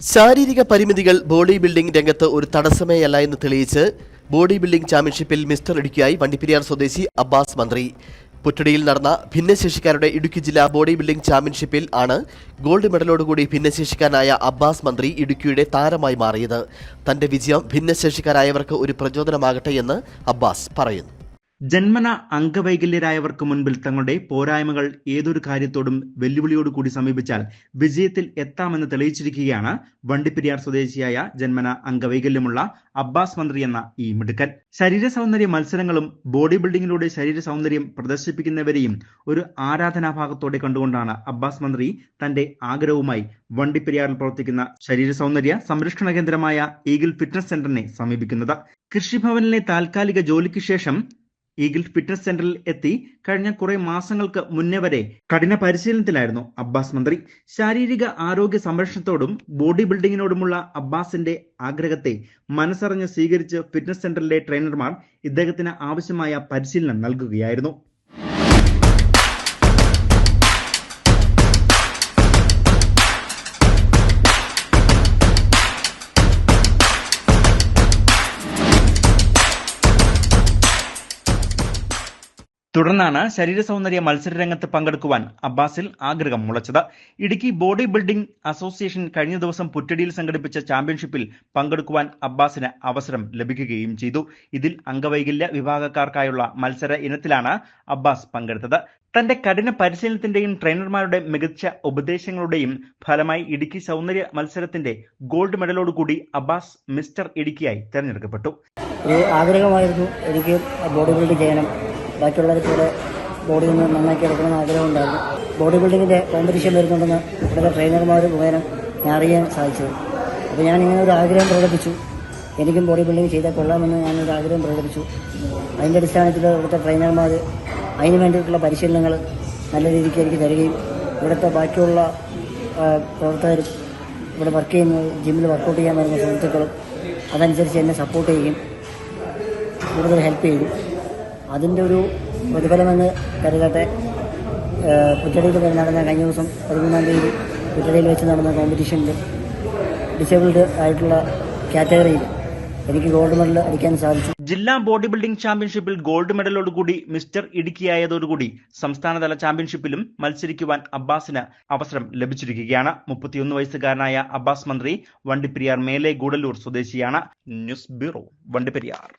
ശാരീരിക പരിമിതികൾ body building രംഗത്ത് ഒരു തടസ്സമേയല്ല എന്ന് തെളിയിച്ച് ബോഡി ബിൽഡിംഗ് ചാമ്പ്യൻഷിപ്പിൽ മിസ്റ്റർ ഇടുക്കിയായി വണ്ടിപ്പെരിയാർ സ്വദേശി അബ്ബാസ് മന്ത്രി. പുറ്റടിയിൽ നടന്ന ഭിന്നശേഷിക്കാരുടെ ഇടുക്കി ജില്ലാ ബോഡി ബിൽഡിംഗ് ചാമ്പ്യൻഷിപ്പിൽ ആണ് ഗോൾഡ് മെഡലോടുകൂടി ഭിന്നശേഷിക്കാരനായ അബ്ബാസ് മന്ത്രി ഇടുക്കിയുടെ താരമായി മാറിയത്. തന്റെ വിജയം ഭിന്നശേഷിക്കാരായവർക്ക് ഒരു പ്രചോദനമാകട്ടെ എന്ന് അബ്ബാസ് പറയുന്നു. ജന്മന അംഗവൈകല്യരായവർക്ക് മുൻപിൽ തങ്ങളുടെ പോരായ്മകൾ ഏതൊരു കാര്യത്തോടും വെല്ലുവിളിയോട് കൂടി സമീപിച്ചാൽ വിജയത്തിൽ എത്താമെന്ന് തെളിയിച്ചിരിക്കുകയാണ് വണ്ടിപ്പെരിയാർ സ്വദേശിയായ ജന്മന അംഗവൈകല്യമുള്ള അബ്ബാസ് മന്ത്രി എന്ന ഈ മിടുക്കൻ. ശരീര സൗന്ദര്യ മത്സരങ്ങളും ബോഡി ബിൽഡിങ്ങിലൂടെ ശരീര സൗന്ദര്യം പ്രദർശിപ്പിക്കുന്നവരെയും ഒരു ആരാധനാഭാഗത്തോടെ കണ്ടുകൊണ്ടാണ് അബ്ബാസ് മന്ത്രി തന്റെ ആഗ്രഹവുമായി വണ്ടിപ്പെരിയാറിൽ പ്രവർത്തിക്കുന്ന ശരീര സൗന്ദര്യ സംരക്ഷണ കേന്ദ്രമായ ഈഗിൾ ഫിറ്റ്നസ് സെന്ററിനെ സമീപിക്കുന്നത്. കൃഷിഭവനിലെ താൽക്കാലിക ജോലിക്ക് ശേഷം ഈഗിൾ ഫിറ്റ്നസ് സെന്ററിൽ എത്തി കഴിഞ്ഞ കുറെ മാസങ്ങൾക്ക് മുന്നേ വരെ കഠിന പരിശീലനത്തിലായിരുന്നു അബ്ബാസ് മന്ത്രി. ശാരീരിക ആരോഗ്യ സംരക്ഷണത്തോടും ബോഡി ബിൽഡിങ്ങിനോടുമുള്ള അബ്ബാസിന്റെ ആഗ്രഹത്തെ മനസ്സറിഞ്ഞ് സ്വീകരിച്ച് ഫിറ്റ്നസ് സെന്ററിലെ ട്രെയിനർമാർ ഇദ്ദേഹത്തിന് ആവശ്യമായ പരിശീലനം നൽകുകയായിരുന്നു. തുടർന്നാണ് ശരീര സൗന്ദര്യ മത്സര രംഗത്ത് പങ്കെടുക്കുവാൻ അബ്ബാസിൽ ആഗ്രഹം മുളച്ചത്. ഇടുക്കി ബോഡി ബിൽഡിംഗ് അസോസിയേഷൻ കഴിഞ്ഞ ദിവസം പുറ്റടിയിൽ സംഘടിപ്പിച്ച ചാമ്പ്യൻഷിപ്പിൽ പങ്കെടുക്കുവാൻ അബ്ബാസിന് അവസരം ലഭിക്കുകയും ചെയ്തു. ഇതിൽ അംഗവൈകല്യ വിഭാഗക്കാർക്കായുള്ള മത്സര ഇനത്തിലാണ് അബ്ബാസ് പങ്കെടുത്തത്. തന്റെ കഠിന പരിശീലനത്തിന്റെയും ട്രെയിനർമാരുടെ മികച്ച ഉപദേശങ്ങളുടെയും ഫലമായി ഇടുക്കി സൗന്ദര്യ മത്സരത്തിന്റെ ഗോൾഡ് മെഡലോടുകൂടി അബ്ബാസ് മിസ്റ്റർ ഇടുക്കിയായി തെരഞ്ഞെടുക്കപ്പെട്ടു. ഒരു ആഗ്രഹമായിരുന്നു എനിക്ക് ബോഡി ബിൽഡ് ചെയ്യണം ബാക്കിയുള്ളവരെ പോലെ ബോഡി ഒന്ന് നന്നാക്കി എടുക്കണമെന്ന് ആഗ്രഹമുണ്ടായിരുന്നു ബോഡി ബിൽഡിങ്ങിന്റെ കോമ്പറ്റീഷൻ വരുന്നുണ്ടെന്ന് ഇവിടുത്തെ ട്രെയിനർമാർ മുഖേന ഞാൻ അറിയാൻ സാധിച്ചത്. അപ്പോൾ ഞാൻ ഇങ്ങനെ ഒരു ആഗ്രഹം പ്രകടിപ്പിച്ചു. എനിക്കും ബോഡി ബിൽഡിംഗ് ചെയ്താൽ കൊള്ളാമെന്ന് ഞാനൊരു ആഗ്രഹം പ്രകടിപ്പിച്ചു. അതിന്റെ അടിസ്ഥാനത്തിൽ ഇവിടുത്തെ ട്രെയിനർമാർ അതിന് വേണ്ടിയിട്ടുള്ള പരിശീലനങ്ങൾ നല്ല രീതിക്ക് എനിക്ക് തരികയും ഇവിടുത്തെ ബാക്കിയുള്ള പ്രവർത്തകർ ഇവിടെ വർക്ക് ചെയ്യുന്ന ജിമ്മിൽ വർക്കൗട്ട് ചെയ്യാൻ വരുന്ന സുഹൃത്തുക്കളും അതനുസരിച്ച് എന്നെ സപ്പോർട്ട് ചെയ്യും കൂടുതൽ ഹെൽപ്പ് ചെയ്തു അതിന്റെ ഒരു പ്രതിഫലമെന്ന് കരുതട്ടെ പുറ്റടിയിൽ നടന്ന കഴിഞ്ഞ ദിവസം പതിമൂന്നാം തീയതി പുറ്റടിയിൽ വെച്ച് നടന്ന കോമ്പറ്റീഷനിൽ ഡിസേബിൾഡ് ആയിട്ടുള്ള കാറ്റഗറിയിൽ എനിക്ക് ഗോൾഡ് മെഡൽ അടിക്കാൻ സാധിച്ചു. ജില്ലാ ബോഡി ബിൽഡിംഗ് ചാമ്പ്യൻഷിപ്പിൽ ഗോൾഡ് മെഡലോടുകൂടി മിസ്റ്റർ ഇടുക്കിയായതോടുകൂടി സംസ്ഥാനതല ചാമ്പ്യൻഷിപ്പിലും മത്സരിക്കുവാൻ അബ്ബാസിന് അവസരം ലഭിച്ചിരിക്കുകയാണ്. മുപ്പത്തിയൊന്ന് വയസ്സുകാരനായ അബ്ബാസ് മന്ത്രി വണ്ടിപ്പെരിയാർ മേലെ ഗൂഡല്ലൂർ സ്വദേശിയാണ്. News bureau Vandiperiyar.